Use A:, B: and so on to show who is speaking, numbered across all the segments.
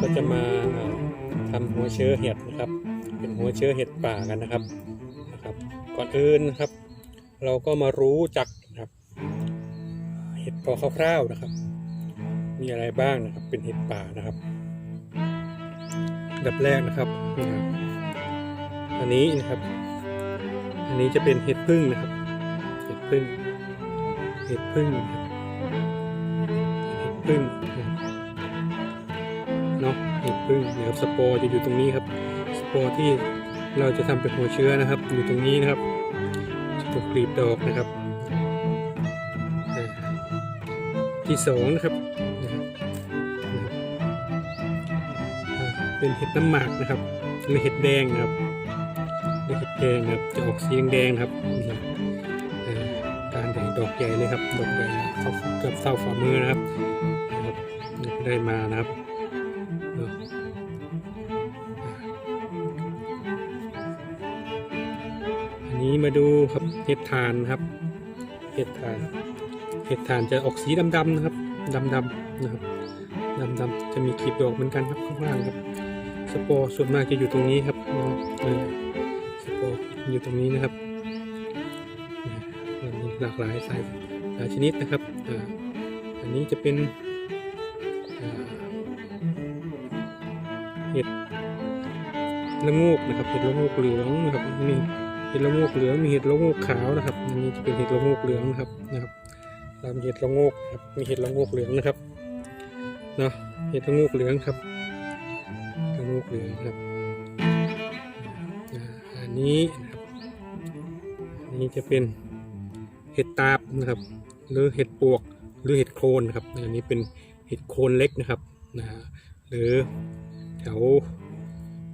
A: ก็จะมาเอ่อทำหัวเชื้อเห็ดนะครับ เป็นหัวเชื้อเห็ดป่ากันนะครับนะครับ ก่อนอื่นครับ เราก็มารู้จักนะครับ เห็ดพอคร่าวๆนะครับ มีอะไรบ้างนะครับ เป็นเห็ดป่านะครับดับแรกนะครับ อันนี้นะครับ อันนี้จะเป็นเห็ดพึ่งนะครับ เห็ดพึ่ง เห็ดพึ่ง เห็ดพึ่งนะ เนาะเห็ดพึ่งนะครับสปอร์จะอยู่ตรงนี้ครับ สปอร์ที่เราจะทำเป็นหัวเชื้อนะครับ อยู่ตรงนี้นะครับจะถูกกลีบดอกนะครับ ที่สองนะครับ เป็นเห็ดน้ำหมากนะครับหรือเห็ดแดงนะครับเห็ดแดงนะครับจะออกสีแดงๆนะครับการใหญ่ดอกใหญ่เลยครับดอกใหญ่เท่าเกือบเท่าฝ่ามือนะครับนะครับได้มานะครับ มาดูครับเห็ดทานครับเห็ดทานเห็ดทานจะออกสีดำๆนะครับดำๆนะครับดำๆจะมีขีดดอกเหมือนกันครับข้างล่างครับ สปอร์ส่วนมากจะอยู่ตรงนี้ครับนะสปอร์อยู่ตรงนี้นะครับมีหลากหลายสายหลายชนิดนะครับอันนี้จะเป็นเห็ดละโงกนะครับเห็ดละโงกเหลืองนะครับนี่ ห็ดละโงกเหลืองมีเห็ดละโงกขาวนะครับอันนี้จะเป็นเห็ดละโงกเหลืองนะครับนะครับตามเห็ดละโงกครับมีเห็ดละโงกเหลืองนะครับเนาะเห็ดละโงกเหลืองครับละโงกเหลืองครับอ่าอันนี้นะครับอันนี้จะเป็นเห็ดตาบนะครับ หรือเห็ดปวกหรือเห็ดโคนนครับอันนี้เป็นเห็ดโคนเล็กนะครับนะฮะหรือแถว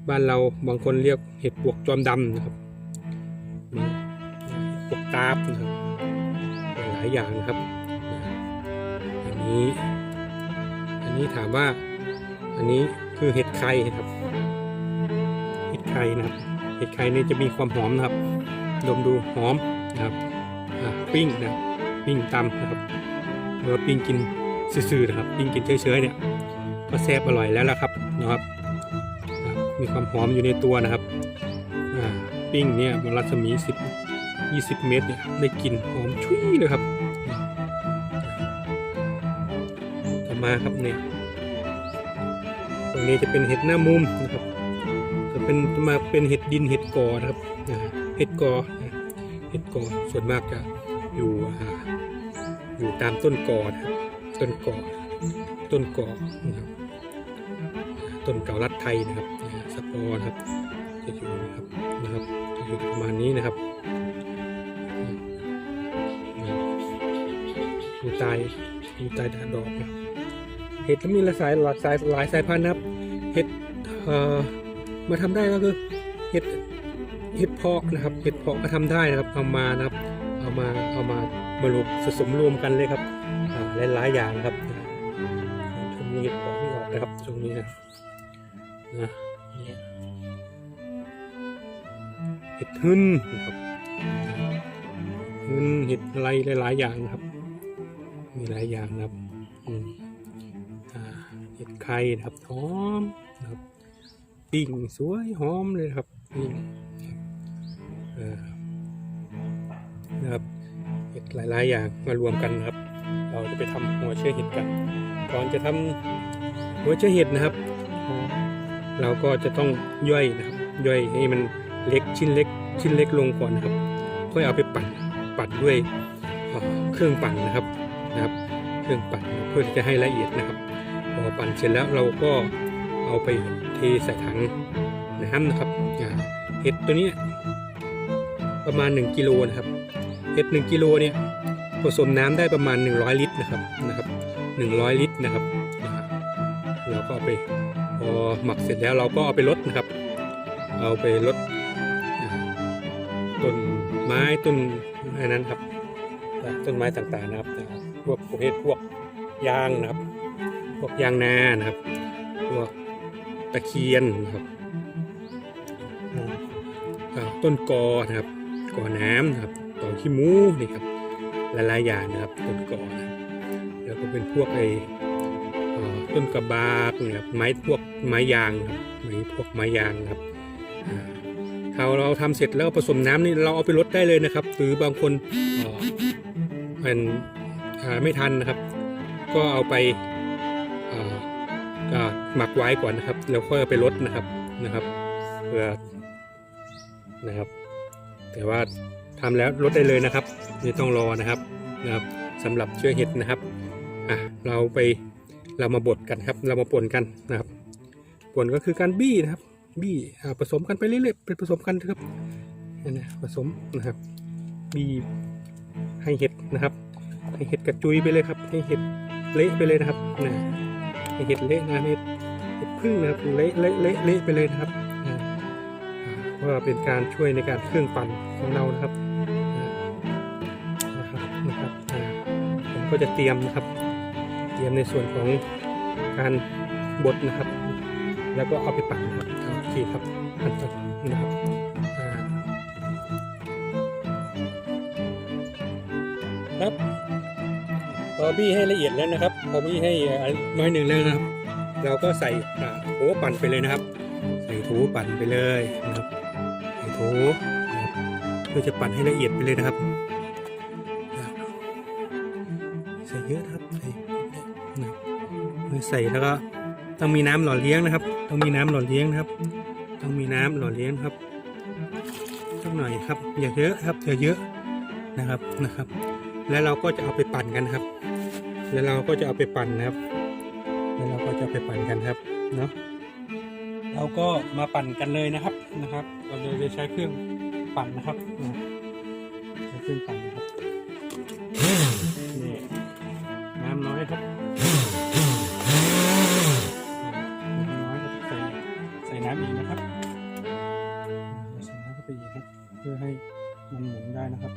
A: บ้านเราบางคนเรียกเห็ดปวกจอมดำนะครับ มีปกตาบนะครับหลายอย่างนะครับอันนี้ อันนี้ถามว่า อันนี้คือเห็ดไข่ครับ เห็ดไข่นะครับ เห็ดไข่นี่จะมีความหอมนะครับ ดมดูหอมนะครับปิ้งนะปิ้งตำนะครับหรือว่าปิ้งกินซื่อๆนะครับ ปิ้งกินเฉยๆเนี่ยก็แซ่บอร่อยแล้วล่ะครับนะครับ มีความหอมอยู่ในตัวนะครับ ปิ้งเนี่ยมันรัศมี 10 20 เมตรเนี่ยได้กลิ่นหอมชุยเลยครับ ต่อมาครับเนี่ยตรงนี้จะเป็นเห็ดหน้ามุมนะครับ จะเป็นมาเป็นเห็ดดินเห็ดกอนะครับเห็ดกอเห็ดกอส่วนมากจะอยู่อยู่ตามต้นกอนะครับต้นกอต้นกอนะครับต้นเกาลัดไทยนะครับสปอร์ครับจะอยู่นะครับ นะครับอยู่ประมาณนี้นะครับอืมอยู่ใต้อยู่ใต้ดอกนะครับเห็ดก็มีหลายสายหลากสายหลายสายพันธุ์นะครับเห็ดเอ่อมาทำได้ก็คือเห็ดเห็ดเพาะนะครับเห็ดเพาะก็ทำได้นะครับเอามานะครับเอามาเอามามารวมผสมรวมกันเลยครับอ่าหลายๆอย่างครับช่วงนี้เห็ดเพาะไม่ออกนะครับช่วงนี้นะนะ เห็ดหึ่นนะครับหึ่นเห็ดอะไรหลาย ๆ อย่างนะครับ มีหลายอย่างนะครับเห็ดไข่นะครับหอมนะครับปิ้งสวยหอมเลยครับปิ้งนะครับเห็ดหลาย ๆ อย่างมารวมกันนะครับ เราจะไปทำหัวเชื้อเห็ดกัน ก่อนจะทำหัวเชื้อเห็ดนะครับ เราก็จะต้องย่อยนะครับ ย่อยให้มัน เล็กชิ้นเล็กชิ้นเล็กลงก่อนนะครับ ค่อยเอาไปปั่นปั่นด้วยเครื่องปั่นนะครับนะครับ เครื่องปั่นเพื่อที่จะให้ละเอียดนะครับพอปั่นเสร็จแล้วเราก็เอาไปเทใส่ถังน้ำนะครับเห็ดตัวนี้ประมาณ 1กิโลนะครับเห็ด1กิโลเนี่ยผสมน้ำได้ประมาณ 100 ลิตรนะครับนะครับ 100 ลิตรนะครับเราก็เอาไปพอหมักเสร็จแล้วเราก็เอาไปลดนะครับ เอาไปลด ต้นไม้ต้นอะไรนั้นครับต้นไม้ต่างๆนะครับพวกประเภทพวกยางนะครับ พวกยางนานะครับ พวกตะเคียนนะครับต้นกอนะครับ กอน้ำนะครับต่อขี้มูนี่ครับหลายๆอย่างนะครับต้นกอนะครับแล้วก็เป็นพวกไออเอ่อต้นกระบากนะครับไม้พวกไม้ยางครับไม้พวกไม้ยางครับ อ่าเราทำเสร็จแล้วผสมน้ำนี่เราเอาไปลดได้เลยนะครับ หรือบางคนเอ่อมันไม่ทันนะครับ ก็เอาไปหมักไว้ก่อนนะครับ แล้วค่อยเอาไปลดนะครับนะครับเพื่อนะครับ แต่ว่าทำแล้วลดได้เลยนะครับไม่ต้องรอนะครับนะครับสำหรับเชื้อเห็ดนะครับอะเราไปเรามาบดกันครับ เรามาป่นกันนะครับป่นก็คือการบี้นะครับ บี้ผสมกันไปเรื่อยๆเป็นผสมกันนะครับนี่นะผสมนะครับ บี้ให้เห็ดนะครับ ให้เห็ดกระจุยไปเลยครับ ให้เห็ดเละไปเลยนะครับนะให้เห็ดเละนะให้เห็ดพึ่งนะครับเละเละเละเละไปเลยนะครับเพราะว่าเป็นการช่วยในการเครื่องปั่นของเรานะครับนะครับนะครับผมก็จะเตรียมนะครับ เตรียมในส่วนของการบดนะครับ แล้วก็เอาไปปั่น บี้ให้ละเอียดแล้วนะครับพอบี้ให้น้อยหนึ่งแล้วนะครับ เราก็ใส่อ่าโถปั่นไปเลยนะครับ ใส่โถปั่นไปเลยนะครับใส่โถนะครับเพื่อจะปั่นให้ละเอียดไปเลยนะครับใส่เยอะนะครับใส่ใส่แล้วก็ต้องมีน้ำหล่อเลี้ยงนะครับ ต้องมีน้ำหล่อเลี้ยงนะครับ ต้องมีน้ำหล่อเลี้ยงครับสักหน่อยครับอย่าเยอะครับอย่าเยอะนะครับนะครับ แล้วเราก็จะเอาไปปั่นกันครับ แล้วเราก็จะเอาไปปั่นนะครับ แล้วเราก็จะไปปั่นกันครับเนาะเราก็มาปั่นกันเลยนะครับนะครับเราเลยจะใช้เครื่องปั่นนะครับใช้เครื่องปั่นนะครับนี่น้ำน้อยครับน้ำน้อยใส่ใส่น้ำอีกนะครับใส่น้ำเข้าไปอีกครับ เพื่อให้มันหมุนได้นะครับ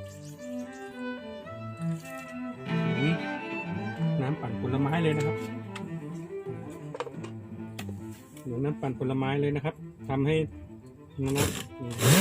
A: เลยนะครับหรือน้ำปั่นผลไม้เลยนะครับทำให้นนะครับ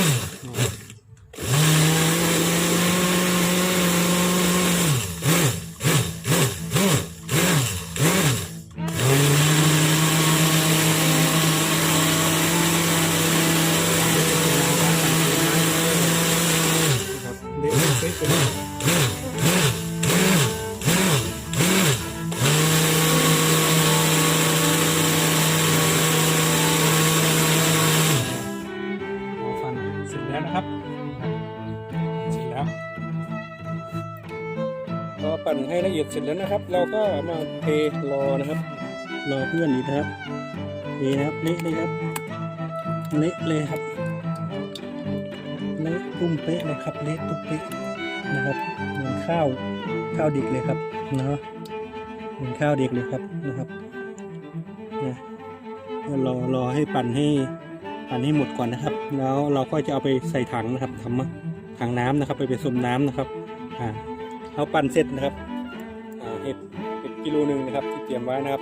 A: ปั่นให้ละเอียดเสร็จแล้วนะครับ เราก็มาเทรอนะครับ รอเพื่อนอีกครับเทนะครับเละเลยครับเละเลยครับเละตุ้มเป๊ะเลยครับเละตุ้มเป๊ะนะครับเหมือนข้าวข้าวดิกเลยครับเนาะเหมือนข้าวเด็กเลยครับนะครับนะรอรอให้ปั่นให้ปั่นให้หมดก่อนนะครับ แล้วเราก็จะเอาไปใส่ถังนะครับทำถังน้ำนะครับ ไปผสมน้ำนะครับอ่า เราปั่นเสร็จนะครับเห็ดเห็ดกิโลหนึ่งนะครับ ที่เตรียมไว้นะครับ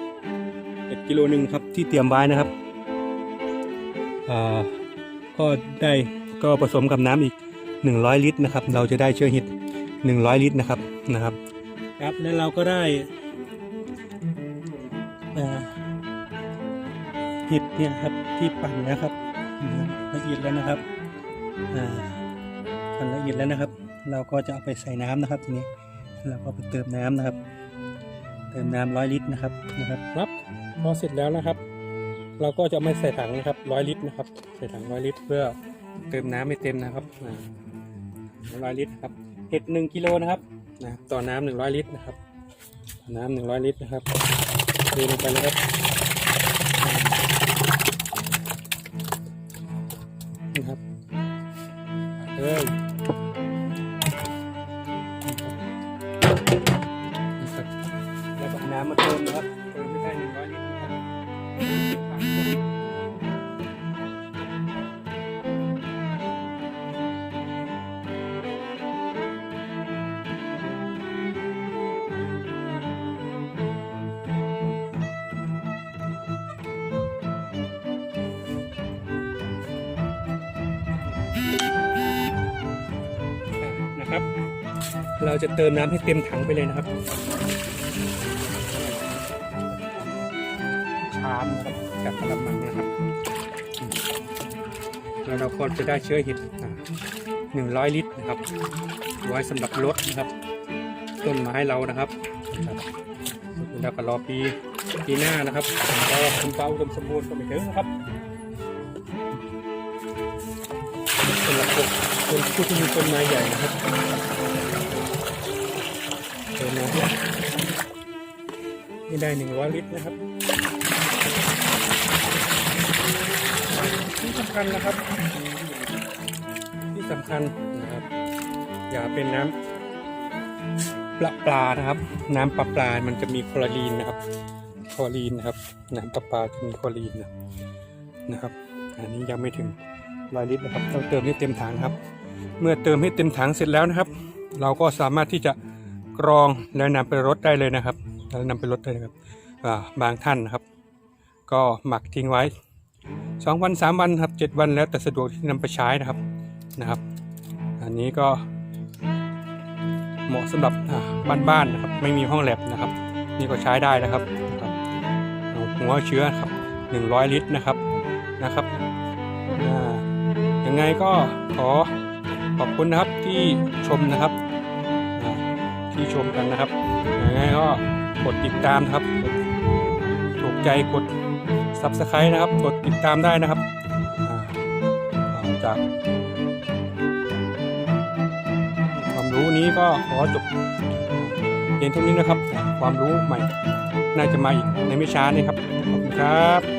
A: เห็ดกิโลหนึ่งครับที่เตรียมไว้นะครับก็ได้ก็ผสมกับน้ำอีก 100 ลิตรนะครับ เราจะได้เชื้อเห็ด100 ลิตรนะครับนะครับ ครับแล้วเราก็ได้เห็ดเนี่ยครับที่ปั่นนะครับละเอียดแล้วนะครับอ่าปั่นละเอียดแล้วนะครับ เราก็จะเอาไปใส่น้ำนะครับทีนี้เราก็ไปเติมน้ำนะครับ เติมน้ำร้อยลิตรนะครับนะครับครับพอเสร็จแล้วนะครับ เราก็จะเอามาใส่ถังนะครับร้อยลิตรนะครับ ใส่ถังร้อยลิตร เพื่อเติมน้ำให้เต็มนะครับร้อยลิตรครับเห็ดหนึ่งกิโลนะครับนะต่อน้ำหนึ่งร้อยลิตรนะครับ น้ำหนึ่งร้อยลิตรนะครับเทลงไปเลยครับนะครับ เราจะเติมน้ำให้เต็มถังไปเลยนะครับามนะครับจากกระมังนะครับอืมแล้วเราก็จะได้เชื้อเห็ดหนึ่งร้อยลิตรนะครับ ไว้สำหรับรถนะครับ ต้นไม้เรานะครับนะครับแล้วก็รอปีปีหน้านะครับก็คุณเป้าอุดมสมบูรณ์ก็ไม่ถึงนะครับสำหรับคนผู้ที่มีต้นไม้ใหญ่นะครับ นไม้นี่ได้หนึ่งร้อยลิตรนะครับที่สำคัญนะครับ ที่สำคัญนะครับ อย่าเป็นน้ำปลาปลานะครับ น้ำปลาปลา มันจะมีคลอรีนนะครับคลอรีนนะครับ น้ำปลาปลาจะมีคลอรีนนะนะครับ อันนี้ยังไม่ถึงร้อยลิตรนะครับต้องเติมให้เต็มถังครับ เมื่อเติมให้เต็มถังเสร็จแล้วนะครับ เราก็สามารถที่จะ กรองแล้วนำไปรดได้เลยนะครับแล้วนำไปรดได้เลยครับบางท่านนะครับ ก็หมักทิ้งไว้สองวันสามวันครับเจ็ดวันแล้วแต่สะดวกที่นำไปใช้นะครับนะครับ อันนี้ก็เหมาะสำหรับบ้านๆนะครับ ไม่มีห้องแลบนะครับ นี่ก็ใช้ได้นะครับนะครับหัวเชื้อครับ 100 ลิตรนะครับนะครับอ่ายังไงก็ขอขอบคุณนะครับที่ชมนะครับ ที่ชมกันนะครับยังไงก็กดติดตามนะครับ ถูกใจกด subscribe นะครับ กดติดตามได้นะครับจากความรู้นี้ก็ขอจบเพียงเท่านี้นะครับ ความรู้ใหม่ น่าจะมาอีกในไม่ช้านี้ครับ ขอบคุณครับ